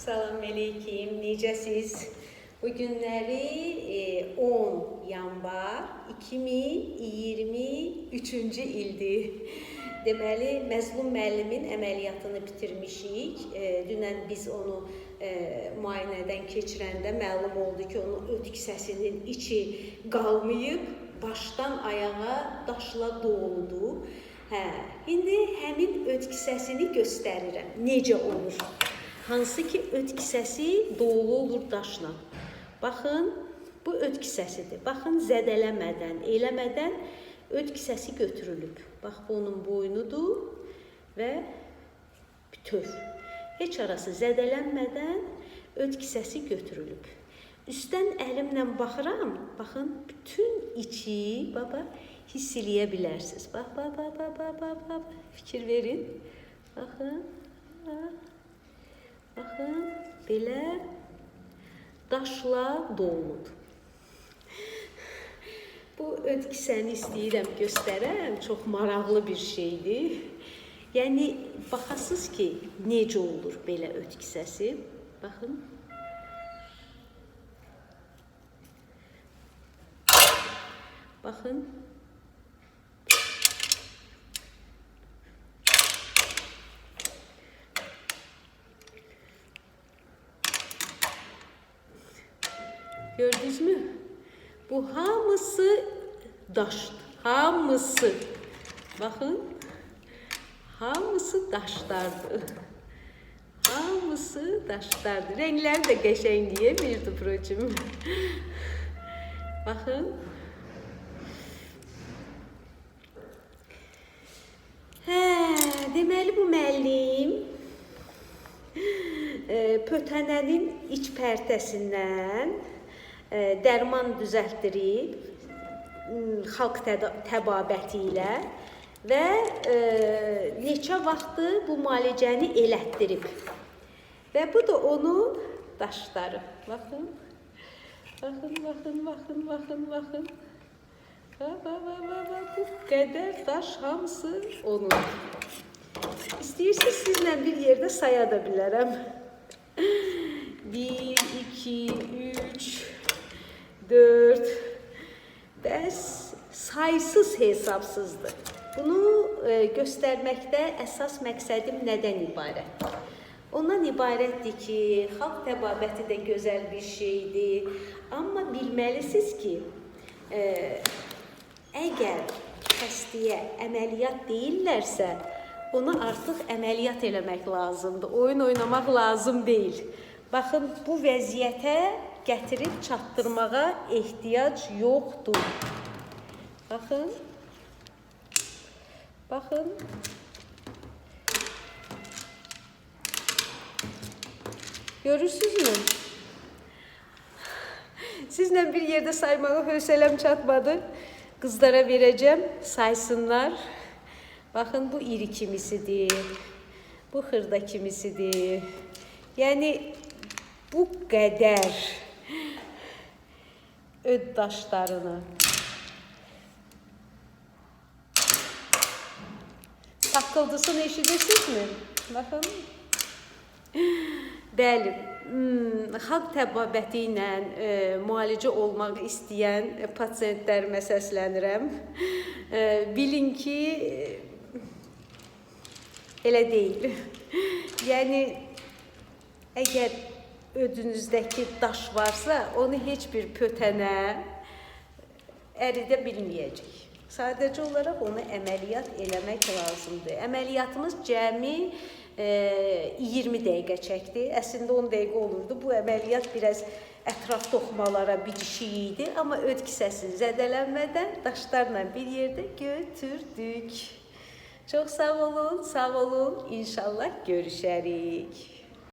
Salam əleykum, necəsiz? Bu günləri e, 10 yanvar 2023-cü ildir. Deməli, Məzlum müəllimin əməliyyatını bitirmişik. E, dünən biz onu e, müayinədən keçirəndə məlum oldu ki, onun öt kisəsinin içi qalmayıb, başdan ayağa daşla doludur. Hə, indi həmin öt kisəsini göstərirəm. Necə olur? Hansı ki öt kisəsi dolu olur daşla. Baxın, bu öt kisəsidir. Baxın, zədələmədən, eləmədən öt kisəsi götürülüb. Bax, bu onun boynudur və bütöv. Heç arası zədələnmədən öt kisəsi götürülüb. Üstdən əlimlə baxıram, baxın, bütün içi, baba, hiss eləyə bilərsiniz. Bax, bax, bax, bax, bax, bax, fikir verin. Baxın, bax. Belə daşla doludur. Bu öd kisəni istəyirəm göstərəm. Çox maraqlı bir şeydir. Yəni baxasınız ki, necə olur belə öd kisəsi. Baxın. Baxın. Gördünüz mü? Bu hamısı daşdır. Hamısı. Bakın. Hamısı daşlardır. Hamısı daşlardır. Renkler de geçen diye bir projem. Bakın. Hə, deməli bu müəllim e, pötənənin iç pərtəsindən dərman düzəltdirib m, xalq təbabəti ilə və e, neçə vaxtı bu müalicəni elətdirib. Və bu da onun daşları. Baxın. Baxın, baxın, baxın, baxın, baxın. Bax, bax, bax, bax, bax, bu qədər daş hamısı onun. İstəyirsiniz sizlə bir yerdə saya da bilərəm. 1, 2, 3, saysız hesabsızdır. Bunu e, göstərməkdə əsas məqsədim nədən ibarət? Ondan ibarətdir ki, xalq təbabəti də gözəl bir şeydir. Amma bilməlisiniz ki, e, əgər xəstəyə əməliyyat deyirlərsə, ona artıq əməliyyat eləmək lazımdır. Oyun oynamaq lazım deyil. Baxın, bu vəziyyətə gətirib çatdırmağa ehtiyac yoxdur. Baxın. Baxın. Görürsünüzmü? Sizlə bir yerdə saymağa hövsələm çatmadı. Qızlara verəcəm, saysınlar. Baxın bu iri kimisidir. Bu xırda kimisidir. Yəni bu qədər öd daşlarını Takkıldısını eşidirsinizmi? Baxın. Bəli, hmm, xalq təbabəti ilə e, müalicə olmaq istəyən pasientlərimə səslənirəm. E, bilin ki, e, elə deyil. yəni əgər ödünüzdəki daş varsa, onu heç bir pötənə əridə bilməyəcək. Sadəcə olaraq onu əməliyyat eləmək lazımdır. Əməliyyatımız cəmi e, 20 dəqiqə çəkdi. Əslində 10 dəqiqə olurdu. Bu əməliyyat biraz ətraf toxumalara bitişik idi, amma öd kisəsi zədələnmədən daşlarla bir yerdə götürdük. Çox sağ olun, sağ olun. İnşallah görüşərik.